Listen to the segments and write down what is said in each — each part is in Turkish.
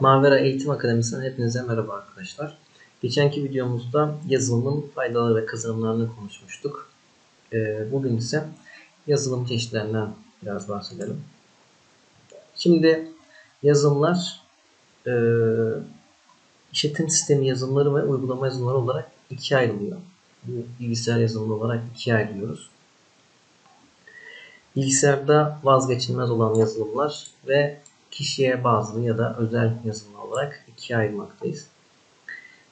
Mavera Eğitim Akademisi'nden hepinize merhaba arkadaşlar. Geçenki videomuzda yazılımın faydaları ve kazanımlarını konuşmuştuk. Ee, bugün ise yazılım çeşitlerinden biraz bahsedelim. Şimdi yazılımlar e, işletim sistemi yazılımları ve uygulama yazılımları olarak ikiye ayrılıyor. Bilgisayar yazılımı olarak ikiye ayırıyoruz. Bilgisayarda vazgeçilmez olan yazılımlar ve kişiye bazlı ya da özel yazılım olarak ikiye ayırmaktayız.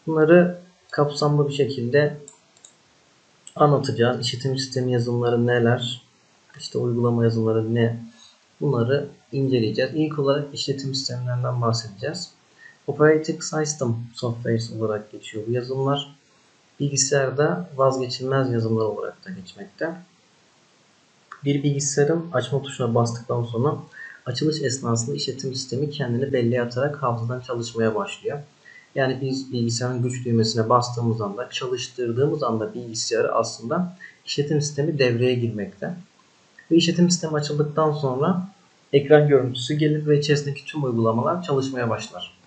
Bunları kapsamlı bir şekilde anlatacağız. İşletim sistemi yazılımları neler, işte uygulama yazılımları ne, bunları inceleyeceğiz. İlk olarak işletim sistemlerinden bahsedeceğiz. Operating System Software olarak geçiyor bu yazılımlar. Bilgisayarda vazgeçilmez yazılımlar olarak da geçmekte. Bir bilgisayarın açma tuşuna bastıktan sonra açılış esnasında işletim sistemi kendini belleğe atarak hafızadan çalışmaya başlıyor. Yani biz bilgisayarın güç düğmesine bastığımız anda, çalıştırdığımız anda bilgisayarı aslında işletim sistemi devreye girmekte. Ve işletim sistemi açıldıktan sonra ekran görüntüsü gelir ve içerisindeki tüm uygulamalar çalışmaya başlar.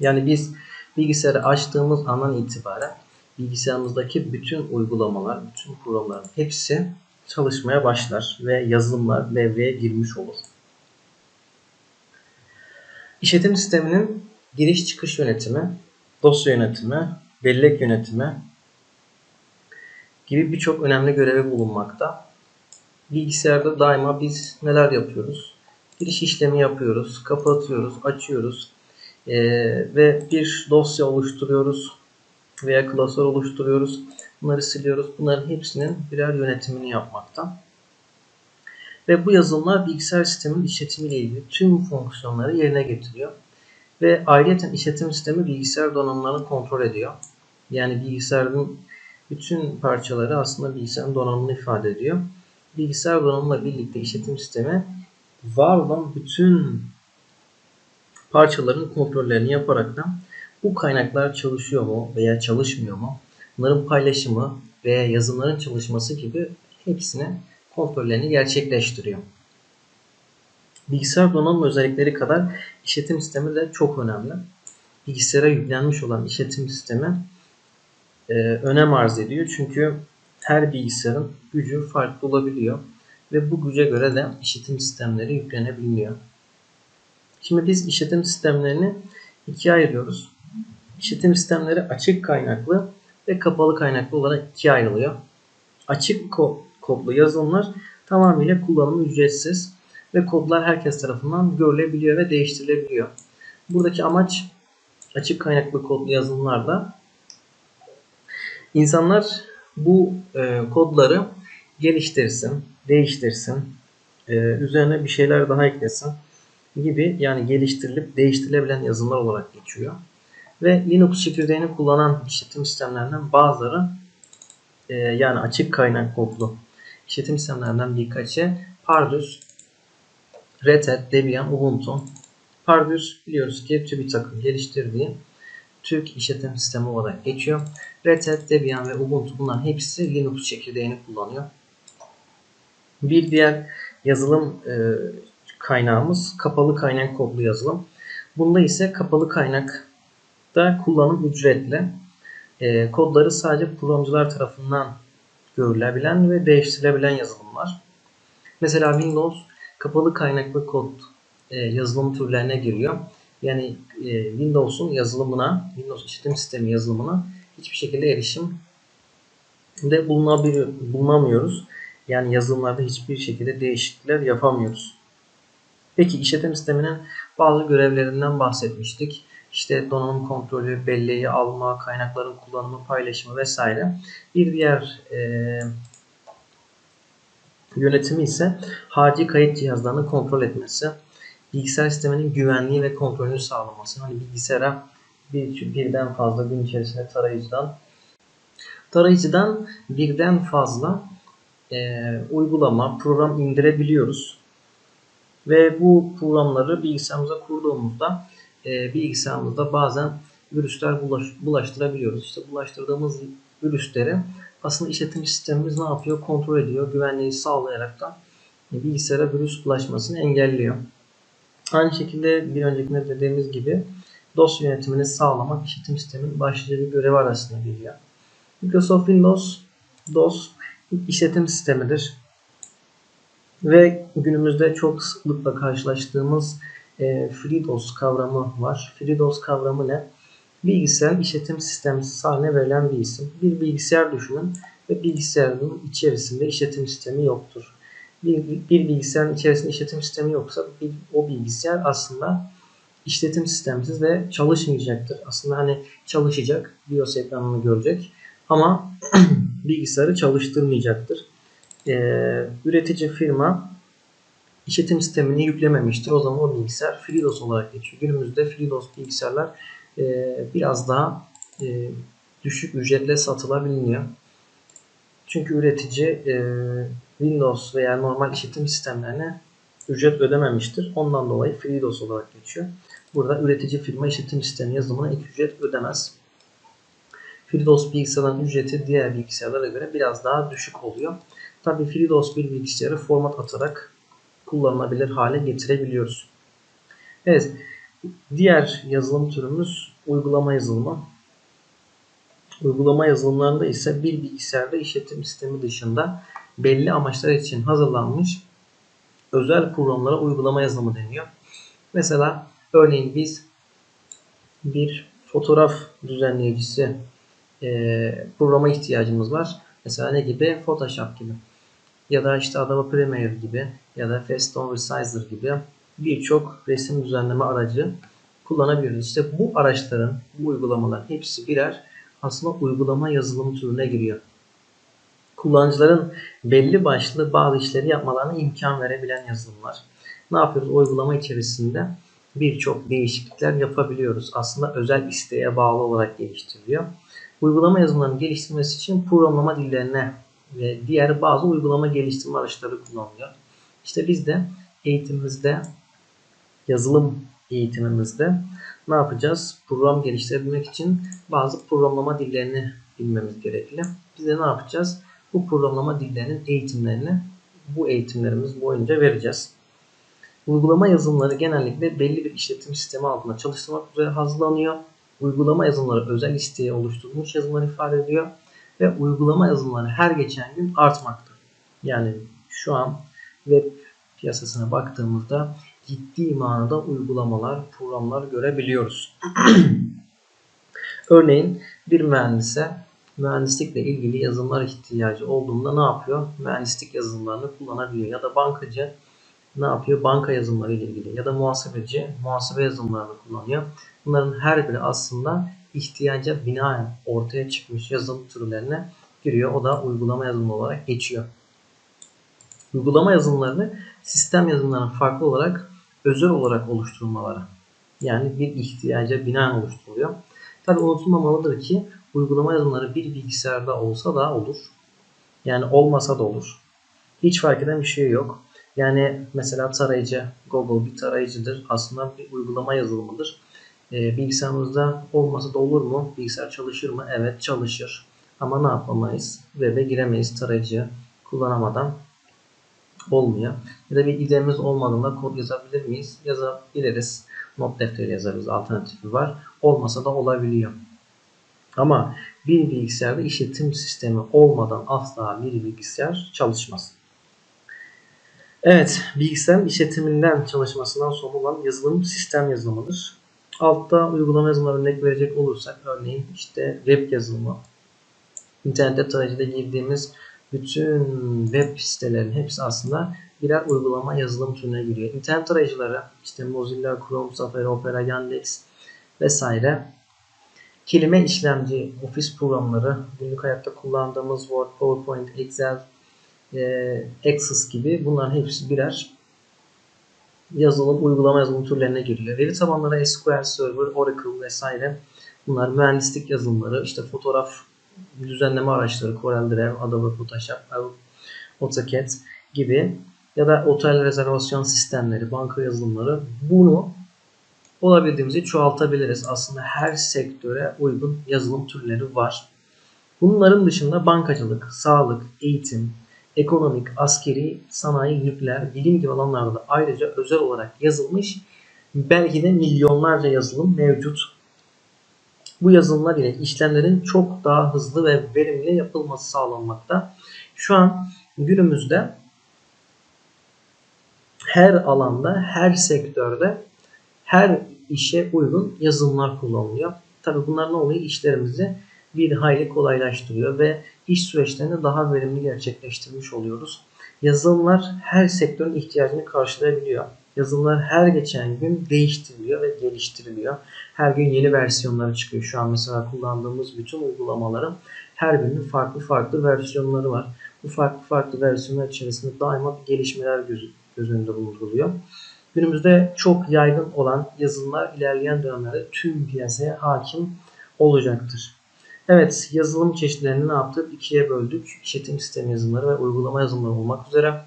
Yani biz bilgisayarı açtığımız andan itibaren bilgisayarımızdaki bütün uygulamalar, bütün programların hepsi çalışmaya başlar ve yazılımlar devreye girmiş olur. İşletim sisteminin giriş çıkış yönetimi, dosya yönetimi, bellek yönetimi gibi birçok önemli görevi bulunmakta. Bilgisayarda daima biz neler yapıyoruz? Giriş işlemi yapıyoruz, kapatıyoruz, açıyoruz ee, ve bir dosya oluşturuyoruz veya klasör oluşturuyoruz. Bunları siliyoruz. Bunların hepsinin birer yönetimini yapmakta. Ve bu yazılımlar bilgisayar sisteminin işletimiyle ilgili tüm fonksiyonları yerine getiriyor. Ve ayrıca işletim sistemi bilgisayar donanımlarını kontrol ediyor. Yani bilgisayarın bütün parçaları aslında bilgisayarın donanımını ifade ediyor. Bilgisayar donanımla birlikte işletim sistemi var olan bütün parçaların kontrollerini yaparak da bu kaynaklar çalışıyor mu veya çalışmıyor mu? Bunların paylaşımı veya yazılımların çalışması gibi hepsini kontrollerini gerçekleştiriyor. Bilgisayar donanım özellikleri kadar işletim sistemi de çok önemli. Bilgisayara yüklenmiş olan işletim sistemi e, önem arz ediyor. Çünkü her bilgisayarın gücü farklı olabiliyor. Ve bu güce göre de işletim sistemleri yüklenebiliyor. Şimdi biz işletim sistemlerini ikiye ayırıyoruz. İşletim sistemleri açık kaynaklı ve kapalı kaynaklı olarak ikiye ayrılıyor. Açık kodlu yazılımlar tamamıyla kullanımı ücretsiz ve kodlar herkes tarafından görülebiliyor ve değiştirilebiliyor. Buradaki amaç açık kaynaklı kodlu yazılımlarda insanlar bu e, kodları geliştirsin, değiştirsin, e, üzerine bir şeyler daha eklesin gibi yani geliştirilip değiştirilebilen yazılımlar olarak geçiyor. Ve Linux çekirdeğini kullanan işletim sistemlerinden bazıları e, yani açık kaynak kodlu işletim sistemlerinden birkaçı Pardus, Red Hat, Debian, Ubuntu. Pardus biliyoruz ki TÜBİTAK'ın geliştirdiği Türk işletim sistemi olarak geçiyor. Red Hat, Debian ve Ubuntu bunların hepsi Linux çekirdeğini kullanıyor. Bir diğer yazılım e, kaynağımız kapalı kaynak kodlu yazılım. Bunda ise kapalı kaynakta kullanım ücretli. E, kodları sadece programcılar tarafından görülebilen ve değiştirilebilen yazılımlar. Mesela Windows kapalı kaynaklı kod e, yazılım türlerine giriyor. Yani e, Windows'un yazılımına, Windows işletim sistemi yazılımına hiçbir şekilde erişim de bulunamıyoruz. Yani yazılımlarda hiçbir şekilde değişiklikler yapamıyoruz. Peki işletim sisteminin bazı görevlerinden bahsetmiştik. İşte donanım kontrolü, belleği alma, kaynakların kullanımı, paylaşımı vesaire. Bir diğer e, yönetimi ise hacı kayıt cihazlarını kontrol etmesi. Bilgisayar sisteminin güvenliği ve kontrolünü sağlaması. Hani bilgisayara bir, birden fazla gün içerisinde tarayıcıdan tarayıcıdan birden fazla e, uygulama, program indirebiliyoruz. Ve bu programları bilgisayarımıza kurduğumuzda e, bilgisayarımızda bazen virüsler bulaş, bulaştırabiliyoruz. İşte bulaştırdığımız virüsleri aslında işletim sistemimiz ne yapıyor? Kontrol ediyor. Güvenliği sağlayarak da bilgisayara virüs bulaşmasını engelliyor. Aynı şekilde bir öncekinde dediğimiz gibi dosya yönetimini sağlamak işletim sistemin başlıca bir görevi arasında geliyor. Microsoft Windows DOS işletim sistemidir. Ve günümüzde çok sıklıkla karşılaştığımız e, FreeDOS kavramı var. FreeDOS kavramı ne? Bilgisayarın işletim sistemi haline verilen bir isim. Bir bilgisayar düşünün ve bilgisayarın içerisinde işletim sistemi yoktur. Bir, bir bilgisayarın içerisinde işletim sistemi yoksa bir, o bilgisayar aslında işletim sistemsiz ve çalışmayacaktır. Aslında hani çalışacak, BIOS ekranını görecek ama bilgisayarı çalıştırmayacaktır. Ee, üretici firma işletim sistemini yüklememiştir. O zaman o bilgisayar FreeDOS olarak geçiyor. Günümüzde FreeDOS bilgisayarlar e, biraz daha e, düşük ücretle satılabiliyor. Çünkü üretici e, Windows veya normal işletim sistemlerine ücret ödememiştir. Ondan dolayı FreeDOS olarak geçiyor. Burada üretici firma işletim sistemi yazılımına ek ücret ödemez. FreeDOS bilgisayarların ücreti diğer bilgisayarlara göre biraz daha düşük oluyor. Tabi FreeDOS bir bilgisayarı format atarak kullanılabilir hale getirebiliyoruz. Evet, diğer yazılım türümüz uygulama yazılımı. Uygulama yazılımlarında ise bir bilgisayarda işletim sistemi dışında belli amaçlar için hazırlanmış özel programlara uygulama yazılımı deniyor. Mesela örneğin biz bir fotoğraf düzenleyicisi e, programa ihtiyacımız var. Mesela ne gibi? Photoshop gibi. Ya da işte Adobe Premiere gibi ya da Fastone Resizer gibi birçok resim düzenleme aracı kullanabiliyoruz. İşte bu araçların, bu uygulamaların hepsi birer aslında uygulama yazılım türüne giriyor. Kullanıcıların belli başlı bazı işleri yapmalarına imkan verebilen yazılımlar. Ne yapıyoruz? Uygulama içerisinde birçok değişiklikler yapabiliyoruz. Aslında özel isteğe bağlı olarak geliştiriliyor. Uygulama yazılımlarının geliştirilmesi için programlama dillerine ve diğer bazı uygulama geliştirme araçları kullanılıyor. İşte biz de eğitimimizde, yazılım eğitimimizde ne yapacağız? Program geliştirebilmek için bazı programlama dillerini bilmemiz gerekli. Biz de ne yapacağız? Bu programlama dillerinin eğitimlerini bu eğitimlerimiz boyunca vereceğiz. Uygulama yazılımları genellikle belli bir işletim sistemi altında çalıştırmak üzere hazırlanıyor. Uygulama yazılımları özel isteğe oluşturulmuş yazılımlar ifade ediyor. Ve uygulama yazılımları her geçen gün artmakta. Yani şu an web piyasasına baktığımızda ciddi manada uygulamalar, programlar görebiliyoruz. Örneğin bir mühendise mühendislikle ilgili yazılımlar ihtiyacı olduğunda ne yapıyor? Mühendislik yazılımlarını kullanabiliyor. Ya da bankacı ne yapıyor? Banka yazılımları ile ilgili. Ya da muhasebeci muhasebe yazılımlarını kullanıyor. Bunların her biri aslında ihtiyaca binaen ortaya çıkmış yazılım türlerine giriyor. O da uygulama yazılımı olarak geçiyor. Uygulama yazılımlarını sistem yazılımlarının farklı olarak özel olarak oluşturulmaları. Yani bir ihtiyaca binaen oluşturuluyor. Tabi unutulmamalıdır ki uygulama yazılımları bir bilgisayarda olsa da olur. Yani olmasa da olur. Hiç fark eden bir şey yok. Yani mesela tarayıcı, Google bir tarayıcıdır. Aslında bir uygulama yazılımıdır. E, bilgisayarımızda olmasa da olur mu? Bilgisayar çalışır mı? Evet çalışır. Ama ne yapamayız? Web'e giremeyiz tarayıcı kullanamadan. Olmuyor. Ya da bir idemiz olmadığında kod yazabilir miyiz? Yazabiliriz. Not defteri yazarız. Alternatifi var. Olmasa da olabiliyor. Ama bir bilgisayarda işletim sistemi olmadan asla bir bilgisayar çalışmaz. Evet, bilgisayarın işletiminden çalışmasından sonra olan yazılım sistem yazılımıdır. Altta uygulama yazılımına örnek verecek olursak örneğin işte web yazılımı, internette tarayıcıda girdiğimiz bütün web sitelerin hepsi aslında birer uygulama yazılım türüne giriyor. İnternet tarayıcıları işte Mozilla, Chrome, Safari, Opera, Yandex vesaire kelime işlemci, ofis programları, günlük hayatta kullandığımız Word, PowerPoint, Excel, e, Access gibi bunların hepsi birer yazılım, uygulama yazılım türlerine giriyor. Veri tabanları SQL Server, Oracle vesaire. Bunlar mühendislik yazılımları, işte fotoğraf düzenleme araçları, CorelDRAW, Adobe Photoshop, AutoCAD gibi ya da otel rezervasyon sistemleri, banka yazılımları bunu olabildiğimizce çoğaltabiliriz. Aslında her sektöre uygun yazılım türleri var. Bunların dışında bankacılık, sağlık, eğitim, ekonomik, askeri, sanayi, nükleer, bilim gibi alanlarda ayrıca özel olarak yazılmış belki de milyonlarca yazılım mevcut. Bu yazılımlar ile işlemlerin çok daha hızlı ve verimli yapılması sağlanmakta. Şu an günümüzde her alanda, her sektörde, her işe uygun yazılımlar kullanılıyor. Tabi bunlar ne oluyor? İşlerimizi bir hayli kolaylaştırıyor ve iş süreçlerini daha verimli gerçekleştirmiş oluyoruz. Yazılımlar her sektörün ihtiyacını karşılayabiliyor. Yazılımlar her geçen gün değiştiriliyor ve geliştiriliyor. Her gün yeni versiyonları çıkıyor. Şu an mesela kullandığımız bütün uygulamaların her birinin farklı farklı versiyonları var. Bu farklı farklı versiyonlar içerisinde daima gelişmeler göz, göz önünde bulunduruluyor. Günümüzde çok yaygın olan yazılımlar ilerleyen dönemlerde tüm piyasaya hakim olacaktır. Evet, yazılım çeşitlerini ne yaptık? İkiye böldük. İşletim sistemi yazılımları ve uygulama yazılımları olmak üzere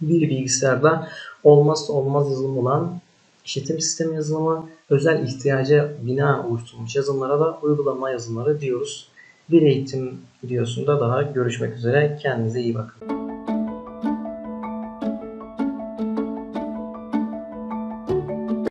bir bilgisayarda olmazsa olmaz yazılım olan işletim sistemi yazılımı, özel ihtiyaca bina oluşturulmuş yazılımlara da uygulama yazılımları diyoruz. Bir eğitim videosunda daha görüşmek üzere. Kendinize iyi bakın.